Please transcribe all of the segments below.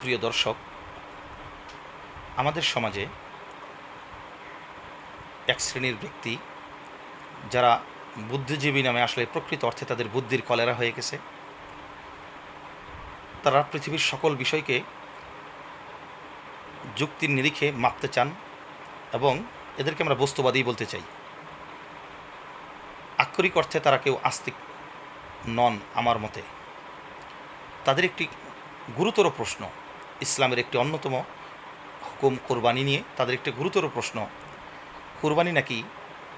প্রিয় দর্শক, আমাদের সমাজে এক শ্রেণির ব্যক্তি যারা বুদ্ধিজীবী নামে আসলে প্রকৃত অর্থে তাদের বুদ্ধির কলেরা হয়ে গেছে, তারা পৃথিবীর সকল বিষয়কে যুক্তির নিরিখে মাপতে চান এবং এদেরকে আমরা বস্তুবাদী বলতে চাই। আক্ষরিক অর্থে তারা কেউ আস্তিক নন আমার মতে। তাদের একটি গুরুতর প্রশ্ন ইসলামের একটি অন্যতম হুকুম কোরবানি নিয়ে তাদের একটি গুরুতর প্রশ্ন। কোরবানি নাকি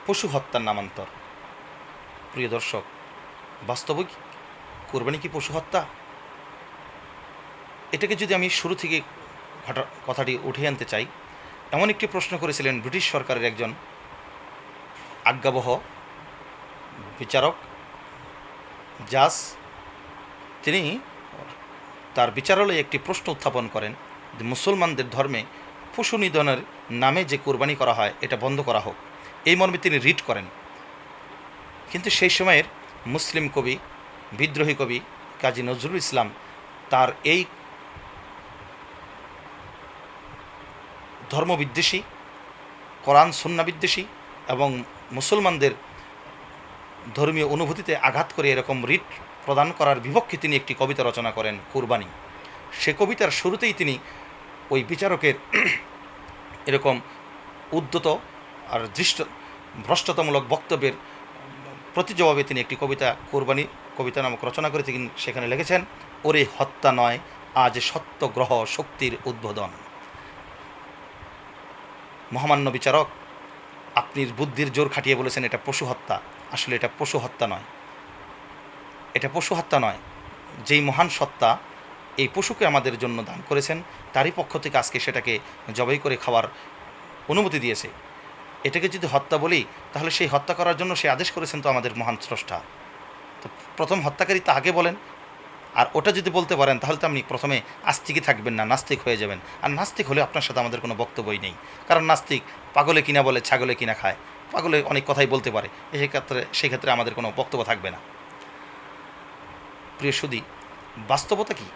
পশু হত্যার নামান্তর? প্রিয় দর্শক, বাস্তবিক কোরবানি কি পশু হত্যা? এটাকে যদি আমি শুরু থেকে ঘটা কথাটি উঠে আনতে চাই, এমন একটি প্রশ্ন করেছিলেন ব্রিটিশ সরকারের একজন আজ্ঞাবহ বিচারক জাজ তিনি তার বিচারালয়ে একটি প্রশ্ন উত্থাপন করেন যে মুসলমানদের ধর্মে পশু নিধনের নামে যে কোরবানি করা হয়, এটা বন্ধ করা হোক। এই মর্মে তিনি রিট করেন। কিন্তু সেই সময়ের মুসলিম কবি, বিদ্রোহী কবি কাজী নজরুল ইসলাম তার এই ধর্মবিদ্বেষী, কোরআন সুন্নাবিদ্বেষী এবং মুসলমানদের ধর্মীয় অনুভূতিতে আঘাত করে এরকম রিট প্রদান করার বিপক্ষে তিনি একটি কবিতা রচনা করেন, কুরবানি। সে কবিতার শুরুতেই তিনি ওই বিচারকের এরকম উদ্যত আর দৃষ্ট, ভ্রষ্টতামূলক বক্তব্যের প্রতি জবাবে তিনি একটি কবিতা, কোরবানি কবিতা নামক রচনা করে তিনি সেখানে লিখেছেন, ওরে হত্যা নয়, আজ সত্যগ্রহ শক্তির উদ্বোধন। মহামান্য বিচারক আপনি বুদ্ধির জোর খাটিয়ে বলেছেন, এটা পশু হত্যা। আসলে এটা পশু হত্যা নয়। এটা পশু হত্যা নয়। যেই মহান সত্তা এই পশুকে আমাদের জন্য দান করেছেন, তারই পক্ষ থেকে আজকে সেটাকে জবাই করে খাওয়ার অনুমতি দিয়েছে। এটাকে যদি হত্যা বলি, তাহলে সেই হত্যা করার জন্য সে আদেশ করেছেন তো আমাদের মহান স্রষ্টা। তো প্রথম হত্যাকারী তা আগে বলেন, আর ওটা যদি বলতে পারেন, তাহলে তো আপনি প্রথমে আস্তিকই থাকবেন না, নাস্তিক হয়ে যাবেন। আর নাস্তিক হলে আপনার সাথে আমাদের কোনো বক্তব্যই নেই। কারণ নাস্তিক পাগলে কিনা বলে, ছাগলে কিনা খায়। পাগলে অনেক কথাই বলতে পারে। সেই ক্ষেত্রে সেই ক্ষেত্রে আমাদের কোনো বক্তব্য থাকবে না। প্রিয় সুদী, বাস্তবতা কি?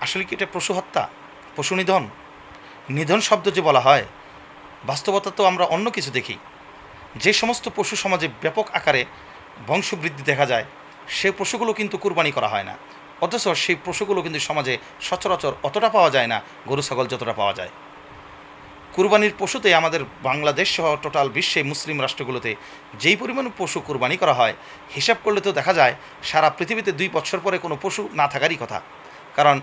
আসলে কি এটা পশু হত্যা, পশু নিধন? নিধন শব্দ যে বলা হয়, বাস্তবতা তো আমরা অন্য কিছু দেখি। যে সমস্ত পশু সমাজে ব্যাপক আকারে বংশবৃদ্ধি দেখা যায় সে পশুগুলো কিন্তু কুরবানি করা হয় না। অথচ সেই পশুগুলো কিন্তু সমাজে সচরাচর অতটা পাওয়া যায় না, গরু, ছাগল যতটা পাওয়া যায়। কুরবানির পশুতে আমাদের বাংলাদেশ সহ টোটাল বিশ্বে মুসলিম রাষ্ট্রগুলোতে যেই পরিমাণ পশু কুরবানি করা হয়, হিসাব করলে তো দেখা যায় সারা পৃথিবীতে দুই বছর পরে কোনো পশু না থাকারই কথা। কারণ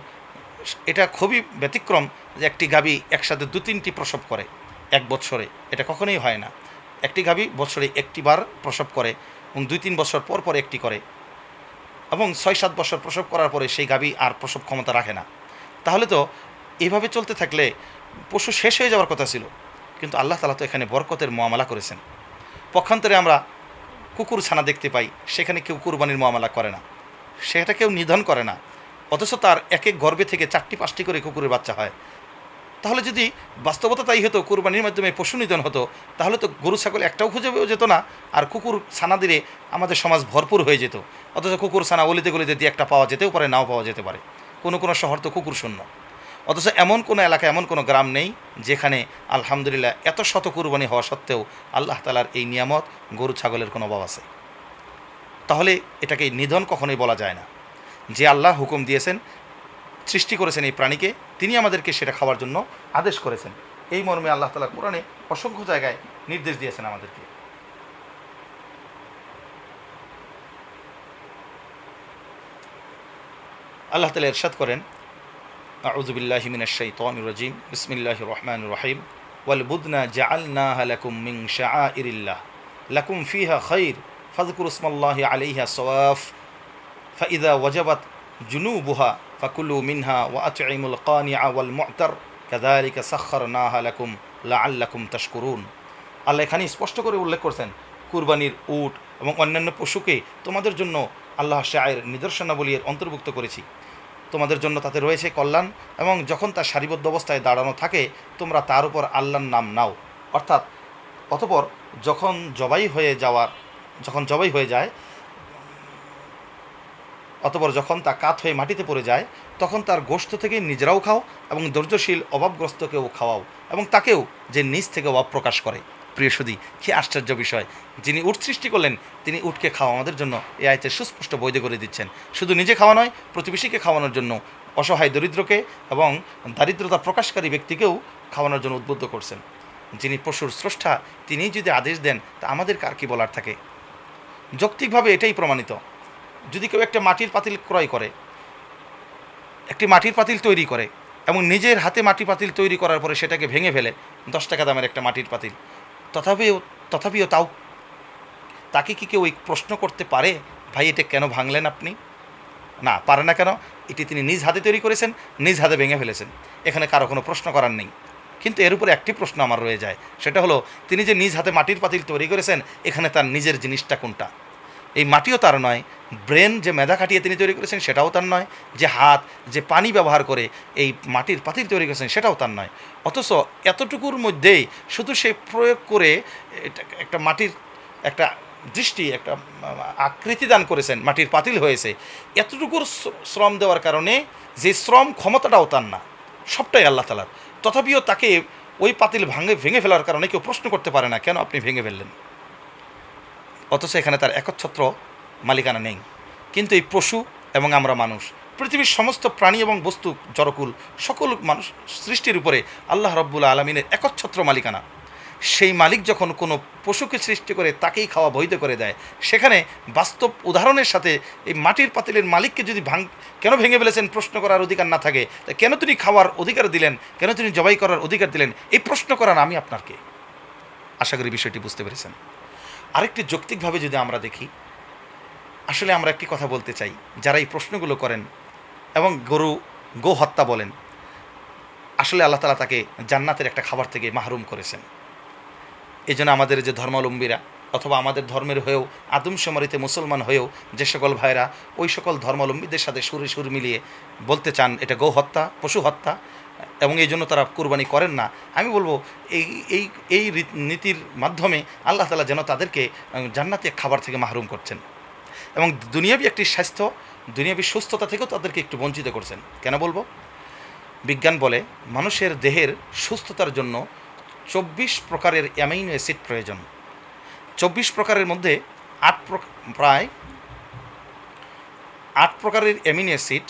এটা খুবই ব্যতিক্রম যে একটি গাভী একসাথে দু তিনটি প্রসব করে এক বছরে। এটা কখনোই হয় না। একটি গাভী বছরে একটি বার প্রসব করে এবং দুই তিন বছর পর পর একটি করে। এবং ছয় সাত বছর প্রসব করার পরে সেই গাবি আর প্রসব ক্ষমতা রাখে না। তাহলে তো এইভাবে চলতে থাকলে পশু শেষ হয়ে যাওয়ার কথা ছিল। কিন্তু আল্লাহ তালা তো এখানে বরকতের মামলা করেছেন। পক্ষান্তরে আমরা কুকুর ছানা দেখতে পাই, সেখানে কেউ কুরবানির মামলা করে না। সেটা কেউ নিধন করে না। অথচ তার এক এক গর্বে থেকে চারটি পাঁচটি করে কুকুরের বাচ্চা হয়। তাহলে যদি বাস্তবতা তাই হতো, কুরবানির মাধ্যমে পশু নিধন হতো, তাহলে তো গরু, ছাগল একটাও খুঁজে যেত না, আর কুকুর ছানা দিলে আমাদের সমাজ ভরপুর হয়ে যেত। অথচ কুকুর ছানা অলিতে গলিতে দিয়ে একটা পাওয়া যেতেও পারে, নাও পাওয়া যেতে পারে। কোনো কোনো শহর তো কুকুর শূন্য। অথচ এমন কোনো এলাকা, এমন কোনো গ্রাম নেই যেখানে আলহামদুলিল্লাহ এত শত কুরবানি হওয়া সত্ত্বেও আল্লাহ তালার এই নিয়ামত গরু, ছাগলের কোনো অভাব আছে। তাহলে এটাকে নিধন কখনোই বলা যায় না। যে আল্লাহ হুকুম দিয়েছেন, সৃষ্টি করেছেন এই প্রাণীকে, তিনি আমাদেরকে সেটা খাওয়ার জন্য আদেশ করেছেন। এই মর্মে আল্লাহ তালা কোরআনে অসংখ্য জায়গায় নির্দেশ দিয়েছেন আমাদেরকে। আল্লাহ তালা এরশাদ করেন আউজবিল্লাহিমিনাশাইতামিরাজিম বিসমিল্লাহ রহমান রহিম। ওয়াল বুদনা জাআলনা হালাকুম মিং শাআইরিল্লাহ। লাকুম ফিহা খৈর ফাজকুর উসমাল্লাহ আলিহা সওয়াফ। ফাইদা ওয়াজাবাত জুনুবুহা ফাকুলু মিনহা ওয়া আতঈমুল কানিআ ওয়াল মুতার কাযালিকা সাখখারনাহা লাকুম লাআল্লাকুম তাশকুরুন। আল্লাহ এখানে স্পষ্ট করে উল্লেখ করছেন, কুরবানির উট এবং অন্যান্য পশুকে তোমাদের জন্য আল্লাহ শাহের নিদর্শনাবলীর অন্তর্ভুক্ত করেছি। তোমাদের জন্য তাতে রয়েছে কল্যাণ এবং যখন তার সারিবদ্ধ অবস্থায় দাঁড়ানো থাকে, তোমরা তার উপর আল্লাহর নাম নাও। অর্থাৎ, অতপর যখন জবাই হয়ে যাওয়ার, যখন জবাই হয়ে যায়, অতপর যখন তা কাত হয়ে মাটিতে পড়ে যায়, তখন তার গোশত থেকে নিজেরাও খাও এবং ধৈর্যশীল অভাবগ্রস্তকেও খাওয়াও এবং তাকেও যে নিজ থেকে অভাব প্রকাশ করে। প্রিয় সুদী কি আশ্চর্য বিষয়। যিনি উট সৃষ্টি করলেন, তিনি উটকে খাওয়া আমাদের জন্য এই আয়তে সুস্পষ্ট বৈধ করে দিচ্ছেন। শুধু নিজে খাওয়া নয়, প্রতিবেশীকে খাওয়ানোর জন্য, অসহায় দরিদ্রকে এবং দারিদ্রতা প্রকাশকারী ব্যক্তিকেও খাওয়ানোর জন্য উদ্বুদ্ধ করছেন। যিনি পশুর স্রষ্টা, তিনিই যদি আদেশ দেন, তা আমাদের কার কি বলার থাকে? যৌক্তিকভাবে এটাই প্রমাণিত। যদি কেউ একটা মাটির পাতিল ক্রয় করে, একটি মাটির পাতিল তৈরি করে এবং নিজের হাতে মাটির পাতিল তৈরি করার পরে সেটাকে ভেঙে ফেলে, দশ টাকা দামের একটা মাটির পাতিল। তথাপিও তথাপিও তাও, তাকে কি কেউ প্রশ্ন করতে পারে, ভাই, এটা কেন ভাঙলেন আপনি? না, পারে না কেন, এটি তিনি নিজ হাতে তৈরি করেছেন, নিজ হাতে ভেঙে ফেলেছেন। এখানে কারও কোনো প্রশ্ন করার নেই। কিন্তু এর উপরে একটি প্রশ্ন আমার রয়ে যায়, সেটা হলো, তিনি যে নিজ হাতে মাটির পাতিল তৈরি করেছেন, এখানে তার নিজের জিনিসটা কোনটা? এই মাটিও তার নয়, ব্রেন যে মেধা খাটিয়ে তিনি তৈরি করেছেন সেটাও তার নয়, যে হাত, যে পানি ব্যবহার করে এই মাটির পাতিল তৈরি করেছেন সেটাও তার নয়। অথচ এতটুকুর মধ্যেই শুধু সে প্রয়োগ করে একটা মাটির একটা দৃষ্টি, একটা আকৃতি দান করেছেন, মাটির পাতিল হয়েছে। এতটুকুর শ্রম দেওয়ার কারণে যে শ্রম ক্ষমতাটাও তার না, সবটাই আল্লাহ তালার তথাপিও তাকে ওই পাতিল ভাঙে, ভেঙে ফেলার কারণে কেউ প্রশ্ন করতে পারে না, কেন আপনি ভেঙে ফেললেন? অথচ এখানে তার একচ্ছত্র মালিকানা নেই। কিন্তু এই পশু এবং আমরা মানুষ, পৃথিবীর সমস্ত প্রাণী এবং বস্তু, জড়কুল, সকল মানুষ সৃষ্টির উপরে আল্লাহ রব্বুল আলমিনের একচ্ছত্র মালিকানা। সেই মালিক যখন কোনো পশুকে সৃষ্টি করে তাকেই খাওয়া বৈধ করে দেয়, সেখানে বাস্তব উদাহরণের সাথে এই মাটির পাতিলের মালিককে যদি ভাঙ, কেন ভেঙে ফেলেছেন প্রশ্ন করার অধিকার না থাকে, তা কেন তিনি খাওয়ার অধিকার দিলেন, কেন তিনি জবাই করার অধিকার দিলেন, এই প্রশ্ন করার আমি আপনাকে আশা করি বিষয়টি বুঝতে পেরেছেন। আরেকটি যৌক্তিকভাবে যদি আমরা দেখি, আসলে আমরা একটি কথা বলতে চাই, যারা এই প্রশ্নগুলো করেন এবং গরু গো হত্যা বলেন, আসলে আল্লাহ তালা তাকে জান্নাতের একটা খাবার থেকে মাহরুম করেছেন। এই জন্য আমাদের যে ধর্মাবলম্বীরা অথবা আমাদের ধর্মের হয়েও আদমশুমারিতে মুসলমান হয়েও যে সকল ভাইরা ওই সকল ধর্মাবলম্বীদের সাথে সুরে সুর মিলিয়ে বলতে চান, এটা গো হত্যা, পশু হত্যা এবং এই জন্য তারা কুরবানি করেন না। আমি বলব, এই এই এই নীতির মাধ্যমে আল্লাহ তালা যেন তাদেরকে জান্নাতি খাবার থেকে মাহরুম করছেন। এবং দুনিয়াবি একটি স্বাস্থ্য, দুনিয়াবি সুস্থতা থেকেও তাদেরকে একটু বঞ্চিত করছেন। কেন বলব? বিজ্ঞান বলে, মানুষের দেহের সুস্থতার জন্য চব্বিশ প্রকারের অ্যামাইনো অ্যাসিড প্রয়োজন। চব্বিশ প্রকারের মধ্যে আট প্রায় আট প্রকারের অ্যামিনো অ্যাসিড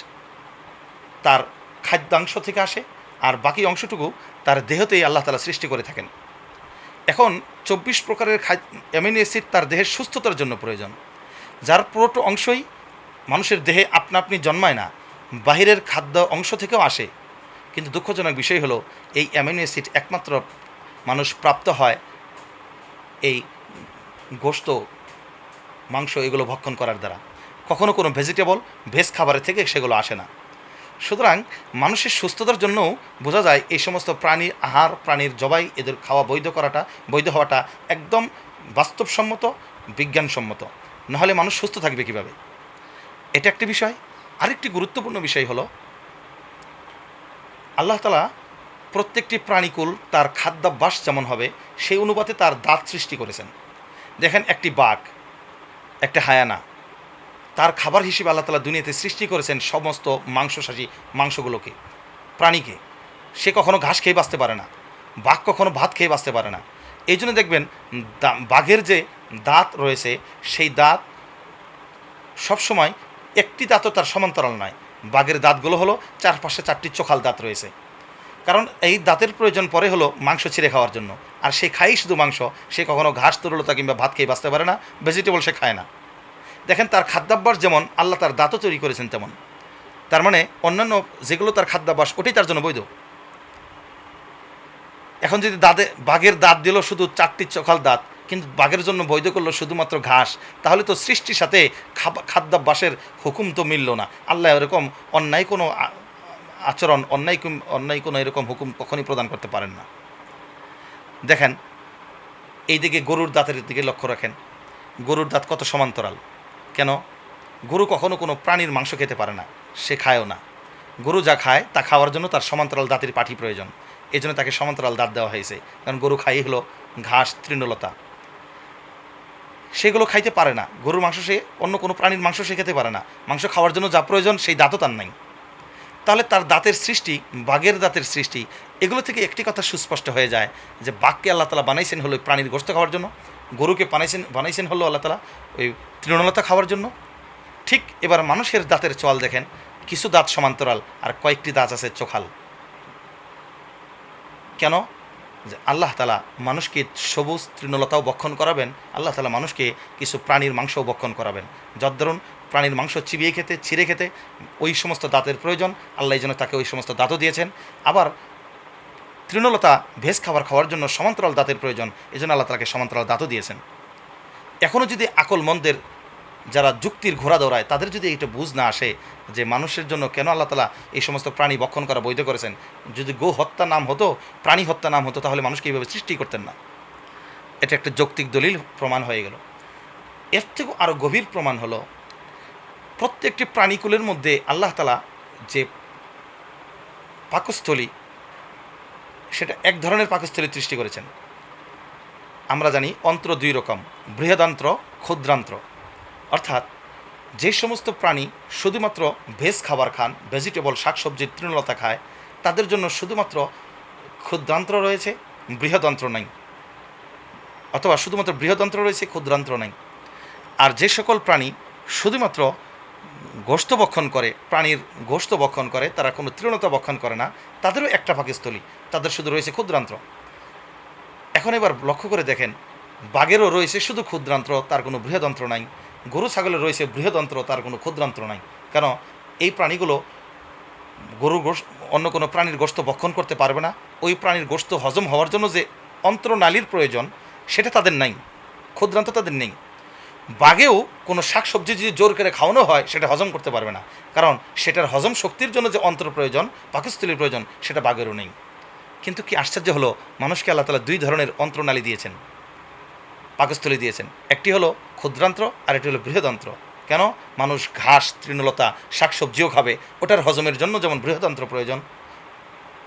তার খাদ্যাংশ থেকে আসে আর বাকি অংশটুকু তার দেহতেই আল্লাহ তালা সৃষ্টি করে থাকেন। এখন চব্বিশ প্রকারের খাদ্য অ্যামিনো অ্যাসিড তার দেহের সুস্থতার জন্য প্রয়োজন। যার পুরোটো অংশই মানুষের দেহে আপনা আপনি জন্মায় না, বাহিরের খাদ্য অংশ থেকেও আসে। কিন্তু দুঃখজনক বিষয় হলো, এই অ্যামিনো অ্যাসিড একমাত্র মানুষ প্রাপ্ত হয় এই গোস্ত মাংস এগুলো ভক্ষণ করার দ্বারা। কখনো কোনো ভেজিটেবল, ভেজ খাবারের থেকে সেগুলো আসে না। সুতরাং মানুষের সুস্থতার জন্যও বোঝা যায় এই সমস্ত প্রাণীর আহার, প্রাণীর জবাই, এদের খাওয়া বৈধ করাটা, বৈধ হওয়াটা একদম বাস্তবসম্মত, বিজ্ঞানসম্মত। নাহলে মানুষ সুস্থ থাকবে কীভাবে? এটা একটি বিষয়। আরেকটি গুরুত্বপূর্ণ বিষয় হলো, আল্লাহ তালা প্রত্যেকটি প্রাণীকুল তার খাদ্যাভ্যাস যেমন হবে, সেই অনুপাতে তার দাঁত সৃষ্টি করেছেন। দেখেন একটি বাঘ, একটা হায়ানা। তার খাবার হিসেবে আল্লাহ তালা দুনিয়াতে সৃষ্টি করেছেন সমস্ত মাংসশাসী মাংসগুলোকে। প্রাণীকে। সে কখনো ঘাস খেয়ে বাঁচতে পারে না। বাঘ কখনো ভাত খেয়ে বাঁচতে পারে না। এই জন্য দেখবেন বাঘের যে দাঁত রয়েছে, সেই দাঁত সবসময় একটি দাঁতও তার সমান্তরাল নয়। বাঘের দাঁতগুলো হলো চারপাশে চারটি চোখাল দাঁত রয়েছে। কারণ এই দাঁতের প্রয়োজন পরে হলো মাংস ছিঁড়ে খাওয়ার জন্য। আর সে খাই শুধু মাংস, সে কখনো ঘাস, তরলতা কিংবা ভাত খেয়ে বাঁচতে পারে না ভেজিটেবল সে খায় না। দেখেন, তার খাদ্যাভ্যাস যেমন আল্লাহ তার দাঁতও তৈরি করেছেন তেমন। তার মানে অন্যান্য যেগুলো তার খাদ্যাভ্যাস, ওটাই তার জন্য বৈধ। এখন যদি দাঁতে, বাঘের দাঁত দিল শুধু চারটি চোখাল দাঁত, কিন্তু বাঘের জন্য বৈধ করল শুধুমাত্র ঘাস, তাহলে তো সৃষ্টির সাথে খাদ্যাভ্যাসের হুকুম তো মিলল না। আল্লাহ এরকম অন্যায় কোনো আচরণ, অন্যায় অন্যায় কোনো এরকম হুকুম কখনই প্রদান করতে পারেন না। দেখেন এই দিকে গরুর দাঁতের দিকে লক্ষ্য রাখেন। গরুর দাঁত কত সমান্তরাল। কেন? গরু কখনো কোনো প্রাণীর মাংস খেতে পারে না, সে খায়ও না। গরু যা খায়, তা খাওয়ার জন্য তার সমান্তরাল দাঁতের পাঠি প্রয়োজন। এই জন্য তাকে সমান্তরাল দাঁত দেওয়া হয়েছে। কারণ গরু খাই হলো ঘাস, তৃণলতা। সেগুলো খাইতে পারে না। গরুর মাংস সে, অন্য কোনো প্রাণীর মাংস সে খেতে পারে না। মাংস খাওয়ার জন্য যা প্রয়োজন, সেই দাঁতও তার নাই। তাহলে তার দাঁতের সৃষ্টি, বাঘের দাঁতের সৃষ্টি, এগুলো থেকে একটি কথা সুস্পষ্ট হয়ে যায় যে বাঘকে আল্লাহ তালা বানাইছেন হলো প্রাণীর গোস্ত খাওয়ার জন্য। গরুকে বানাইছেন বানাইছেন হলো আল্লাহ তালা ওই তৃণলতা খাওয়ার জন্য। ঠিক এবার মানুষের দাঁতের চল দেখেন, কিছু দাঁত সমান্তরাল আর কয়েকটি দাঁত আছে চোখাল। কেন? যে আল্লাহ তালা মানুষকে সবুজ তৃণলতাও বক্ষণ করাবেন, আল্লাহ তালা মানুষকে কিছু প্রাণীর মাংসও বক্ষণ করাবেন। যদ্দরুন প্রাণীর মাংস চিবিয়ে খেতে, ছিঁড়ে খেতে ওই সমস্ত দাঁতের প্রয়োজন, আল্লাহ জন্য তাকে ওই সমস্ত দাঁতও দিয়েছেন। আবার তৃণলতা ভেজ খাবার খাওয়ার জন্য সমান্তরাল দাঁতের প্রয়োজন এই জন্য আল্লাহ তাকে সমান্তরাল দাঁতও দিয়েছেন। এখনও যদি আকল মন্দের যারা যুক্তির ঘোড়া দৌড়ায়, তাদের যদি এটা বুঝ না আসে যে মানুষের জন্য কেন আল্লাহ তালা এই সমস্ত প্রাণী বক্ষণ করা বৈধ করেছেন, যদি গো হত্যা নাম হতো, প্রাণী হত্যা নাম হতো, তাহলে মানুষকে এইভাবে সৃষ্টি করতেন না। এটা একটা যৌক্তিক দলিল প্রমাণ হয়ে গেল। এর থেকেও আরও গভীর প্রমাণ হলো, প্রত্যেকটি প্রাণীকুলের মধ্যে আল্লাহ তালা যে পাকস্থলী সেটা এক ধরনের পাকস্থলী সৃষ্টি করেছেন। আমরা জানি অন্ত্র দুই রকম, বৃহদান্ত্র, ক্ষুদ্রান্ত্র। অর্থাৎ যে সমস্ত প্রাণী শুধুমাত্র ভেজ খাবার খান ভেজিটেবল শাকসবজির তৃণলতা খায়, তাদের জন্য শুধুমাত্র ক্ষুদ্রান্ত্র রয়েছে, বৃহদন্ত্র নাই। অথবা শুধুমাত্র বৃহদন্ত্র রয়েছে, ক্ষুদ্রান্ত্র নাই। আর যে সকল প্রাণী শুধুমাত্র গোস্ত বক্ষণ করে, প্রাণীর গোস্ত বক্ষণ করে, তারা কোনো তৃণতা বক্ষণ করে না। তাদেরও একটা পাকিস্থলী তাদের শুধু রয়েছে ক্ষুদ্রান্ত্র। এখন এবার লক্ষ্য করে দেখেন, বাঘেরও রয়েছে শুধু ক্ষুদ্রান্ত্র, তার কোনো বৃহদন্ত্র নাই। গরু, ছাগলের রয়েছে বৃহদন্ত্র, তার কোনো ক্ষুদ্রান্ত্র নাই। কেন? এই প্রাণীগুলো গরুর গোশ, অন্য কোনো প্রাণীর গোস্ত বক্ষণ করতে পারবে না। ওই প্রাণীর গোস্ত হজম হওয়ার জন্য যে অন্ত্রনালীর প্রয়োজন, সেটা তাদের নাই। ক্ষুদ্রান্ত তাদের নেই। বাঘেও কোনো শাকসবজি যদি জোর করে খাওয়ানো হয়, সেটা হজম করতে পারবে না। কারণ সেটার হজম শক্তির জন্য যে অন্ত্র প্রয়োজন, পাকস্থলীর প্রয়োজন, সেটা বাঘেরও নেই। কিন্তু কি আশ্চর্য হলো, মানুষকে আল্লাহ তালা দুই ধরনের অন্ত্রনালী দিয়েছেন। পাকস্থলী দিয়েছেন। একটি হলো ক্ষুদ্রান্ত্র আর একটি হলো বৃহদন্ত্র। কেন? মানুষ ঘাস, তৃণলতা, শাকসবজিও খাবে, ওটার হজমের জন্য যেমন বৃহদন্ত্র প্রয়োজন,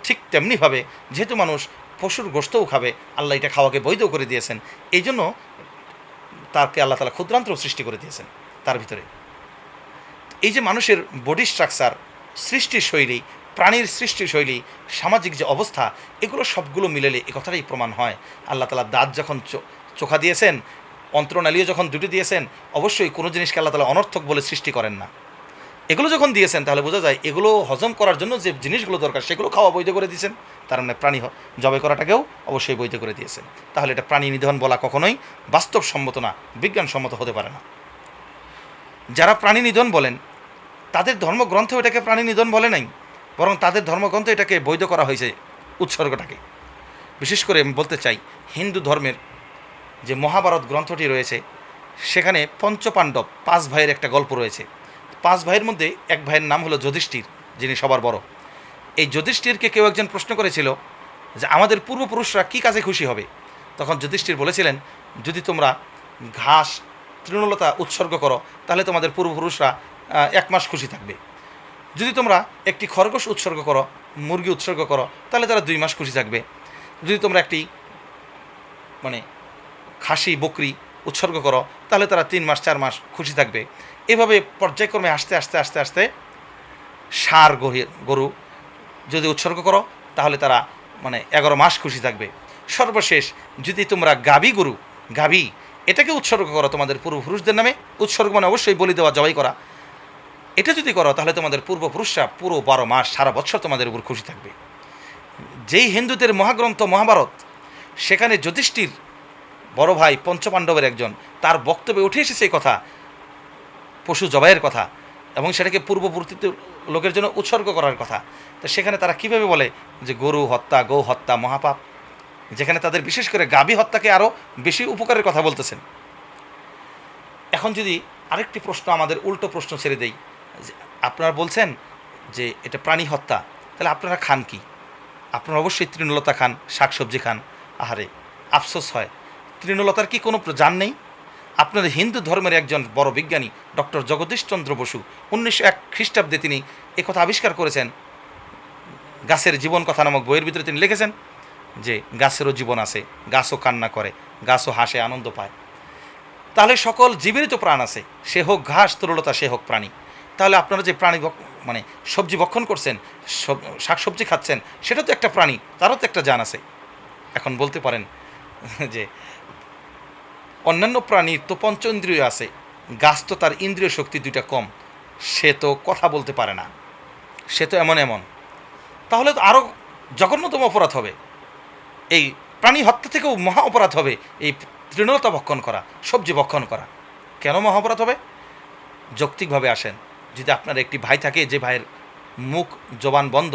ঠিক তেমনিভাবে যেহেতু মানুষ পশুর গোস্তও খাবে, আল্লাহ এটা খাওয়াকে বৈধ করে দিয়েছেন। এই জন্য তাকে আল্লাহ তালা ক্ষুদ্রান্ত্র সৃষ্টি করে দিয়েছেন তার ভিতরে। এই যে মানুষের বডি স্ট্রাকচার সৃষ্টির শৈলী, প্রাণীর সৃষ্টির শৈলী, সামাজিক যে অবস্থা, এগুলো সবগুলো মিলেলে এ কথাটাই প্রমাণ হয়। আল্লাহ তালা দাঁত যখন চোখা দিয়েছেন অন্ত্রনালীয় যখন দুটি দিয়েছেন, অবশ্যই কোনো জিনিসকে আল্লাহ তালা অনর্থক বলে সৃষ্টি করেন না। এগুলো যখন দিয়েছেন, তাহলে বোঝা যায় এগুলো হজম করার জন্য যে জিনিসগুলো দরকার, সেগুলো খাওয়া বৈধ করে দিয়েছেন। তার মানে প্রাণী জবাই করাটাকেও অবশ্যই বৈধ করে দিয়েছেন তাহলে এটা প্রাণী নিধন বলা কখনোই বাস্তবসম্মত না, বিজ্ঞানসম্মত হতে পারে না। যারা প্রাণী নিধন বলেন, তাদের ধর্মগ্রন্থ এটাকে প্রাণী নিধন বলে নাই, বরং তাদের ধর্মগ্রন্থ এটাকে বৈধ করা হয়েছে উৎসর্গটাকে। বিশেষ করে আমি বলতে চাই, হিন্দু ধর্মের যে মহাভারত গ্রন্থটি রয়েছে, সেখানে পঞ্চপাণ্ডব পাঁচ ভাইয়ের একটা গল্প রয়েছে। পাঁচ ভাইয়ের মধ্যে এক ভাইয়ের নাম হলো যুধিষ্ঠির, যিনি সবার বড়। এই যুধিষ্ঠিরকে কেউ একজন প্রশ্ন করেছিল যে আমাদের পূর্বপুরুষরা কী কাজে খুশি হবে? তখন যুধিষ্ঠির বলেছিলেন, যদি তোমরা ঘাস, তৃণলতা উৎসর্গ করো, তাহলে তোমাদের পূর্বপুরুষরা এক মাস খুশি থাকবে। যদি তোমরা একটি খরগোশ উৎসর্গ করো, মুরগি উৎসর্গ করো, তাহলে তারা দুই মাস খুশি থাকবে। যদি তোমরা একটি মানে খাসি, বকরি উৎসর্গ করো, তাহলে তারা তিন মাস, চার মাস খুশি থাকবে। এভাবে পর্যায়ক্রমে আস্তে আস্তে আস্তে আস্তে সার গরু গরু যদি উৎসর্গ করো, তাহলে তারা মানে এগারো মাস খুশি থাকবে। সর্বশেষ, যদি তোমরা গাবি গরু গাবি এটাকে উৎসর্গ করো তোমাদের পূর্বপুরুষদের নামে, উৎসর্গ মানে অবশ্যই বলি দেওয়া, জবাই করা। এটা যদি করো, তাহলে তোমাদের পূর্বপুরুষরা পুরো বারো মাস, সারা বছর তোমাদের উপর খুশি থাকবে। যেই হিন্দুদের মহাগ্রন্থ মহাভারত, সেখানে যুধিষ্ঠির বড় ভাই পঞ্চপাণ্ডবের একজন, তার বক্তব্যে উঠে এসেছে কথা, পশু জবাইয়ের কথা। এবং সেটাকে পূর্ববর্তী লোকের জন্য উৎসর্গ করার কথা। তো সেখানে তারা কীভাবে বলে যে গরু হত্যা, গৌ হত্যা, মহাপাপ? যেখানে তাদের বিশেষ করে গাভী হত্যাকে আরও বেশি উপকারের কথা বলতেছেন। এখন যদি আরেকটি প্রশ্ন, আমাদের উল্টো প্রশ্ন ছেড়ে দেই। আপনারা বলছেন যে এটা প্রাণী হত্যা, তাহলে আপনারা খান কি? আপনারা অবশ্যই তৃণলতা খান, শাকসবজি খান। আহারে, আফসোস হয়। তৃণলতার কি কোনো জান নেই? আপনাদের হিন্দু ধর্মের একজন বড় বিজ্ঞানী, ডক্টর জগদীশচন্দ্র বসু, উনিশশো এক খ্রিস্টাব্দে তিনি একথা আবিষ্কার করেছেন। গাছের জীবন কথা নামক বইয়ের ভিতরে তিনি লিখেছেন যে, গাছেরও জীবন আছে, গাছও কান্না করে, গাছও হাসে, আনন্দ পায়। তাহলে সকল জীবেরই তো প্রাণ আছে, সে হোক ঘাস, তরুলতা, সে হোক প্রাণী। তাহলে আপনারা যে প্রাণী মানে সবজি ভক্ষণ করছেন, সব, শাকসবজি খাচ্ছেন, সেটা তো একটা প্রাণী, তারও তো একটা জান আছে। এখন বলতে পারেন যে অন্যান্য প্রাণীর তো পঞ্চ ইন্দ্রিয় আছে। গাছ তো তার ইন্দ্রিয় শক্তি দুইটা কম। সে তো কথা বলতে পারে না। সে তো এমন এমন। তাহলে তো আরও জঘন্যতম অপরাধ হবে। এই প্রাণী হত্যা থেকেও মহা অপরাধ হবে। এই তৃণলতা ভক্ষণ করা, সবজি ভক্ষণ করা। কেন মহা অপরাধ হবে? যৌক্তিকভাবে আসেন, যদি আপনার একটি ভাই থাকে যে ভাইয়ের মুখ জবান বন্ধ,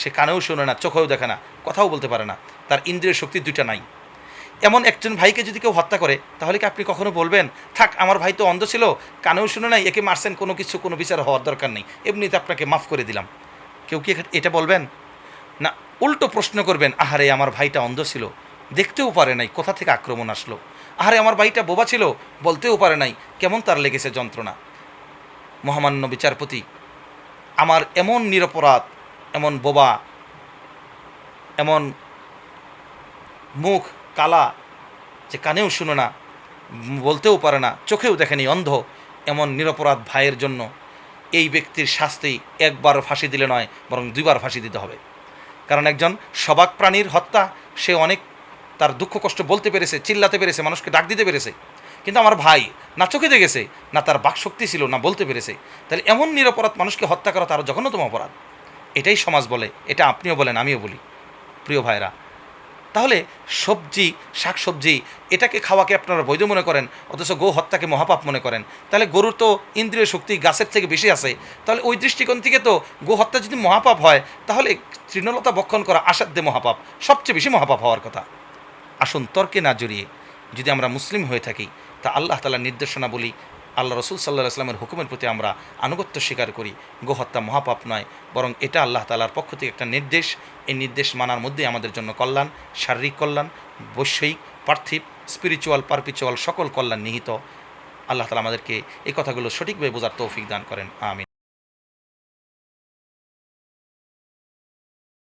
সে কানেও শোনে না, চোখেও দেখে না, কথাও বলতে পারে না, তার ইন্দ্রিয় শক্তি দুইটা নাই। এমন একজন ভাইকে যদি কেউ হত্যা করে, তাহলে কি আপনি কখনো বলবেন, থাক, আমার ভাই তো অন্ধ ছিল, কানেও শুনে নাই, একে মারছেন, কোনো কিছু, কোনো বিচার হওয়ার দরকার নেই, এমনিতে আপনাকে মাফ করে দিলাম কেউ কি এটা বলবেন? না, উল্টো প্রশ্ন করবেন, আহারে, আমার ভাইটা অন্ধ ছিল, দেখতেও পারে নাই, কোথা থেকে আক্রমণ আসলো? আহারে, আমার ভাইটা বোবা ছিল, বলতেও পারে নাই, কেমন তার লেগেছে যন্ত্রণা? মহামান্য বিচারপতি, আমার এমন নিরপরাধ, এমন বোবা, এমন মুখ কালা, যে কানেও শুনে না, বলতেও পারে না, চোখেও দেখেনি অন্ধ এমন নিরপরাধ ভাইয়ের জন্য। এই ব্যক্তির শাস্তি একবার ফাঁসি দিলে নয়, বরং দুইবার ফাঁসি দিতে হবে। কারণ একজন সবাক প্রাণীর হত্যা, সে অনেক তার দুঃখ কষ্ট বলতে পেরেছে, চিল্লাতে পেরেছে, মানুষকে ডাক দিতে পেরেছে। কিন্তু আমার ভাই না চোখে দেখেছে, না তার বাকশক্তি ছিল, না বলতে পেরেছে। তাহলে এমন নিরপরাধ মানুষকে হত্যা করা তার জঘন্যতম অপরাধ। এটাই সমাজ বলে, এটা আপনিও বলেন, আমিও বলি। প্রিয় ভাইরা তাহলে সবজি, শাকসবজি, এটাকে খাওয়াকে আপনারা বৈধ মনে করেন, অথচ গো হত্যাকে মহাপাপ মনে করেন। তাহলে গরুর তো ইন্দ্রিয় শক্তি গাছের থেকে বেশি আছে। তাহলে ওই দৃষ্টিকোণ থেকে তো গো হত্যা যদি মহাপাপ হয়, তাহলে তৃণলতা ভক্ষণ করা আসাধ্যে মহাপাপ, সবচেয়ে বেশি মহাপাপ হওয়ার কথা। আসুন তর্কে না জড়িয়ে, যদি আমরা মুসলিম হয়ে থাকি, তা আল্লাহ তালার নির্দেশনা বলি আল্লাহ রসুল সাল্লাহ আসলামের হুকুমের প্রতি আমরা আনুগত্য স্বীকার করি গোহত্যা মহাপাপ নয়, বরং এটা আল্লাহ তালার পক্ষ থেকে একটা নির্দেশ। এই নির্দেশ মানার মধ্যে আমাদের জন্য কল্যাণ, শারীরিক কল্যাণ বৈষয়িক পার্থিব স্পিরিচুয়াল পারপিচুয়াল সকল কল্যাণ নিহিত। আল্লাহ তালা আমাদেরকে এই কথাগুলো সঠিকভাবে বোঝার তৌফিক দান করেন। আমিন।